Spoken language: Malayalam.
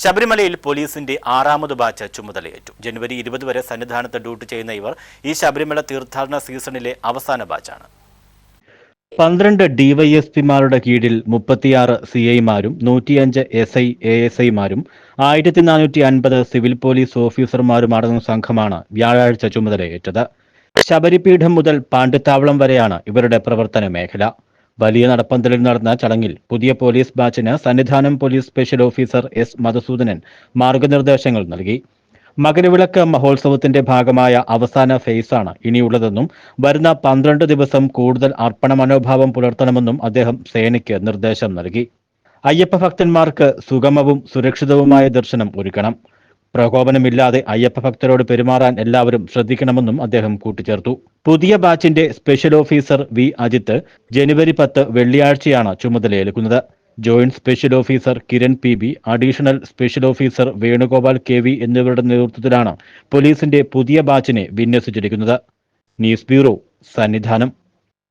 ശബരിമലയിൽ പോലീസിന്റെ ആറാമത് ബാച്ച് ചുമതലയേറ്റു. ജനുവരി ഇരുപത് വരെ സന്നിധാനത്ത് ഡ്യൂട്ടി ചെയ്യുന്ന ഇവർ ഈ ശബരിമല തീർത്ഥാടന സീസണിലെ അവസാന ബാച്ചാണ്. പന്ത്രണ്ട് ഡിവൈഎസ്പിമാരുടെ കീഴിൽ മുപ്പത്തിയാറ് സി ഐമാരും നൂറ്റിയഞ്ച് എസ് ഐ എ എസ് ഐമാരും ആയിരത്തി നാനൂറ്റി അൻപത് സിവിൽ പോലീസ് ഓഫീസർമാരും അടങ്ങുന്ന സംഘമാണ് വ്യാഴാഴ്ച ചുമതലയേറ്റത്. ശബരിപീഠം മുതൽ പാണ്ഡിത്താവളം വരെയാണ് ഇവരുടെ പ്രവർത്തന മേഖല. വലിയ നടപ്പന്തലിൽ നടന്ന ചടങ്ങിൽ പുതിയ police ബാച്ചിന് Sannidhanam police special officer S Madhusoodanan മാർഗനിർദ്ദേശങ്ങൾ നൽകി. മകരവിളക്ക് മഹോത്സവത്തിന്റെ ഭാഗമായ അവസാന ഫേസാണ് ഇനിയുള്ളതെന്നും വരുന്ന പന്ത്രണ്ട് ദിവസം കൂടുതൽ അർപ്പണ മനോഭാവം പുലർത്തണമെന്നും അദ്ദേഹം സേനയ്ക്ക് നിർദ്ദേശം നൽകി. അയ്യപ്പ ഭക്തന്മാർക്ക് സുഗമവും സുരക്ഷിതവുമായ ദർശനം ഒരുക്കണം. പ്രകോപനമില്ലാതെ അയ്യപ്പ ഭക്തരോട് പെരുമാറാൻ എല്ലാവരും ശ്രദ്ധിക്കണമെന്നും അദ്ദേഹം കൂട്ടിച്ചേർത്തു. പുതിയ ബാച്ചിന്റെ സ്പെഷ്യൽ ഓഫീസർ വി. അജിത്ത് ജനുവരി പത്ത് വെള്ളിയാഴ്ചയാണ് ചുമതലയേൽക്കുന്നത്. Joint special officer Kiran P. B additional special officer Venugopal K. V. എന്നിവരുടെ നേതൃത്വത്തിലാണ് പോലീസിന്റെ പുതിയ ബാച്ചിനെ വിന്യസിച്ചിരിക്കുന്നത്. News bureau Sannidhanam.